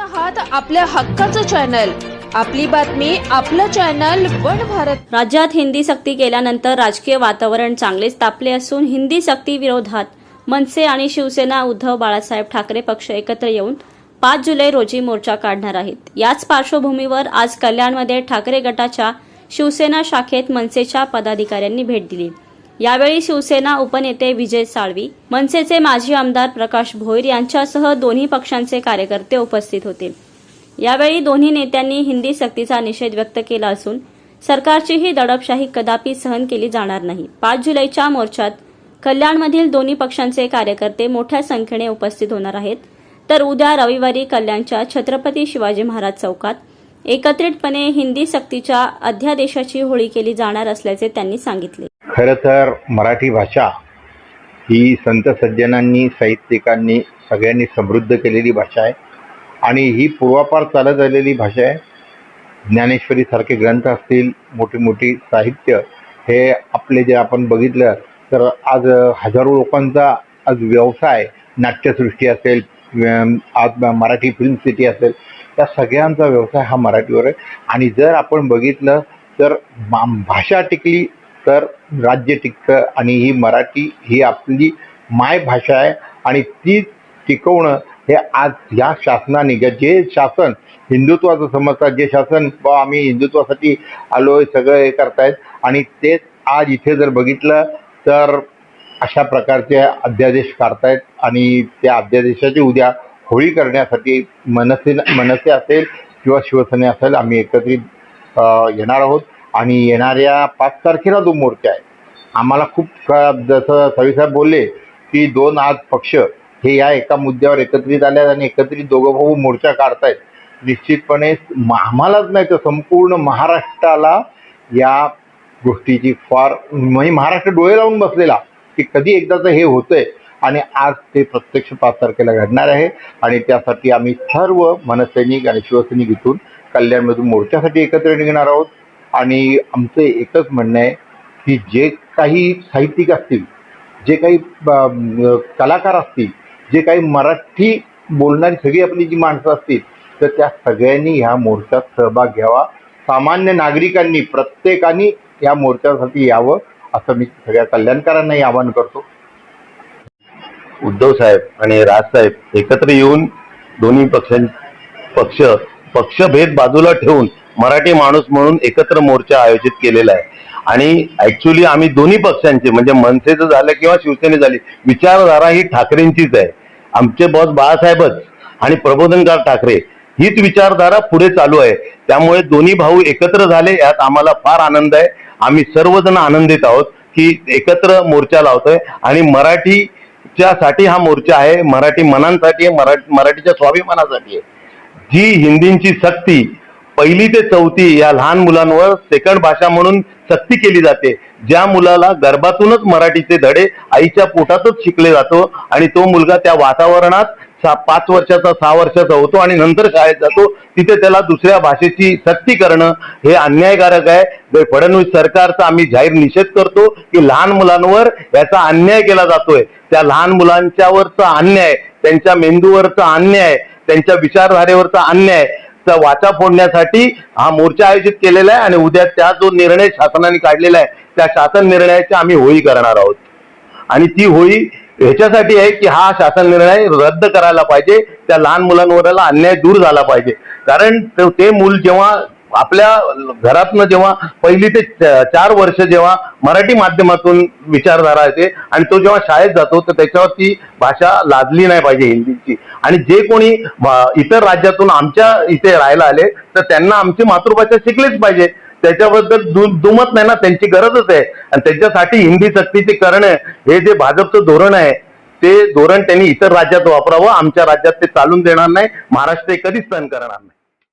आहात आपल्या हक्काचं चॅनल आपली बातमी आपलं चॅनल वन भारत. राज्यात हिंदी सक्ती केल्यानंतर राजकीय वातावरण चांगलेच तापले असून हिंदी सक्ती विरोधात मनसे आणि शिवसेना उद्धव बाळासाहेब ठाकरे पक्ष एकत्र येऊन पाच जुलै रोजी मोर्चा काढणार आहेत. याच पार्श्वभूमीवर आज कल्याणमध्ये ठाकरे गटाच्या शिवसेना शाखेत मनसेच्या पदाधिकाऱ्यांनी भेट दिली. यावेळी शिवसेना उपनेते विजय साळवी मनसेचे माजी आमदार प्रकाश भोईर यांच्यासह दोन्ही पक्षांचे कार्यकर्ते उपस्थित होते. यावेळी दोन्ही नेत्यांनी हिंदी सक्तीचा निषेध व्यक्त केला असून सरकारची ही दडपशाही कदापि सहन केली जाणार नाही. पाच जुलैच्या मोर्चात कल्याणमधील दोन्ही पक्षांचे कार्यकर्ते मोठ्या संख्येने उपस्थित होणार आहेत. तर उद्या रविवारी कल्याणच्या छत्रपती शिवाजी महाराज चौकात एकत्रितपणे हिंदी सक्तीच्या अध्यादेशाची होळी केली जाणार असल्याचे त्यांनी सांगितले. खरं तर मराठी भाषा ही संत सज्जनांनी साहित्यिकांनी सगळ्यांनी समृद्ध केलेली भाषा आहे. आणि ही पूर्वापार चालत आलेली भाषा आहे. ज्ञानेश्वरीसारखे ग्रंथ असतील मोठी मोठी साहित्य हे आपले जे आपण बघितलं तर आज हजारो लोकांचा आज व्यवसाय नाट्यसृष्टी असेल आज मराठी फिल्म सिटी असेल त्या सगळ्यांचा व्यवसाय हा मराठीवर आहे. आणि जर आपण बघितलं तर मा भाषा टिकली तर राज्य टिकतं आणि ही मराठी ही आपली मायभाषा आहे. आणि ती टिकवणं हे आज या शासनाने जे शासन हिंदुत्वाचं समजतात जे शासन बा आम्ही हिंदुत्वासाठी आलो आहे सगळं हे करतायत. आणि तेच आज इथे जर बघितलं तर अशा प्रकारचे अध्यादेश काढतायत. आणि त्या अध्यादेशाची उद्या होळी करण्यासाठी मनसे मनसे असेल किंवा शिवसेने असेल आम्ही एकत्रित येणार आहोत. आणि येणाऱ्या पाच तारखेला जो मोर्चा आहे आम्हाला खूप जसं सविसाहेब बोलले की दोन आज पक्ष हे या एका मुद्द्यावर एकत्रित आले आहेत आणि एकत्रित दोघं भाऊ मोर्चा काढतायत. निश्चितपणे आम्हालाच नाही तर संपूर्ण महाराष्ट्राला या गोष्टीची फार म्हणजे महाराष्ट्र डोळे लावून बसलेला की कधी एकदाचं हे होतंय आणि आज ते प्रत्यक्ष पाच तारखेला घडणार आहे आणि त्यासाठी आम्ही सर्व मनसैनिक आणि शिवसैनिक इथून कल्याणमधून मोर्चासाठी एकत्र निघणार आहोत. आणि आमचं एकच म्हणणं आहे की जे काही साहित्यिक असतील जे काही कलाकार असतील जे काही मराठी बोलणारी सगळी आपली जी माणसं असतील तर त्या सगळ्यांनी ह्या मोर्चात सहभाग घ्यावा. सामान्य नागरिकांनी प्रत्येकाने या मोर्चासाठी यावं असं मी सगळ्या कल्याणकारांनाही आवाहन करतो. उद्धव साहेब आणि राजसाहेब एकत्र येऊन दोन्ही पक्षां पक्ष पक्षभेद बाजूला ठेवून मराठी माणूस म्हणून एकत्र मोर्चा आयोजित केलेला आहे. आणि ऍक्च्युली आम्ही दोन्ही पक्षांचे म्हणजे मनसेचं झालं किंवा शिवसेने झाली विचारधारा ही ठाकरेंचीच आहे. आमचे बॉस बाळासाहेबच आणि प्रबोधनकार ठाकरे हीच विचारधारा पुढे चालू आहे. त्यामुळे दोन्ही भाऊ एकत्र झाले यात आम्हाला फार आनंद आहे. आम्ही सर्वजण आनंदित आहोत की एकत्र मोर्चा लावतोय. आणि मराठीच्या साठी हा मोर्चा आहे मराठी मनांसाठी आहे मरा मराठीच्या स्वाभिमानासाठी आहे. जी हिंदींची सक्ती पहिली ते चौथी या लहान मुलांवर सेकंड भाषा म्हणून सक्ती केली जाते. ज्या मुलाला गर्भातूनच मराठीचे धडे आईच्या पोटातच शिकले जातो आणि तो मुलगा त्या वातावरणात सा- पाच वर्षाचा सहा वर्षाचा होतो आणि नंतर शाळेत जातो तिथे त्याला दुसऱ्या भाषेची सक्ती करणं हे अन्यायकारक आहे. फडणवीस सरकारचा आम्ही जाहीर निषेध करतो की लहान मुलांवर याचा अन्याय केला जातोय. त्या लहान मुलांच्यावरचा अन्याय त्यांच्या मेंदूवरचा अन्याय त्यांच्या विचारधारेवरचा अन्याय वाचा फोडण्यासाठी हा मोर्चा आयोजित केलेला आहे आणि उद्या त्या जो निर्णय शासनाने काढलेला आहे त्या शासन निर्णयाची आम्ही होळी करणार आहोत. आणि ती होळी ह्याच्यासाठी आहे की हा शासन निर्णय रद्द करायला पाहिजे त्या लहान मुलांवरला अन्याय दूर झाला पाहिजे. कारण ते- ते मूल जेव्हा आपल्या घरातनं जेव्हा पहिली ते चार वर्ष जेव्हा मराठी माध्यमातून विचारधारा येते आणि तो जेव्हा शाळेत जातो तर त्याच्यावर ती भाषा लादली नाही पाहिजे हिंदीची. आणि जे कोणी इतर राज्यातून आमच्या इथे राहायला आले तर त्यांना आमची मातृभाषा शिकलीच पाहिजे. त्याच्याबद्दल दु- दुमत नाही ना त्यांची गरजच आहे. आणि त्याच्यासाठी हिंदी सक्तीचे करणं हे जे भाजपचं धोरण आहे ते धोरण त्यांनी इतर राज्यात वापरावं आमच्या राज्यात ते चालून देणार नाही महाराष्ट्र हे कधीच सहन करणार नाही.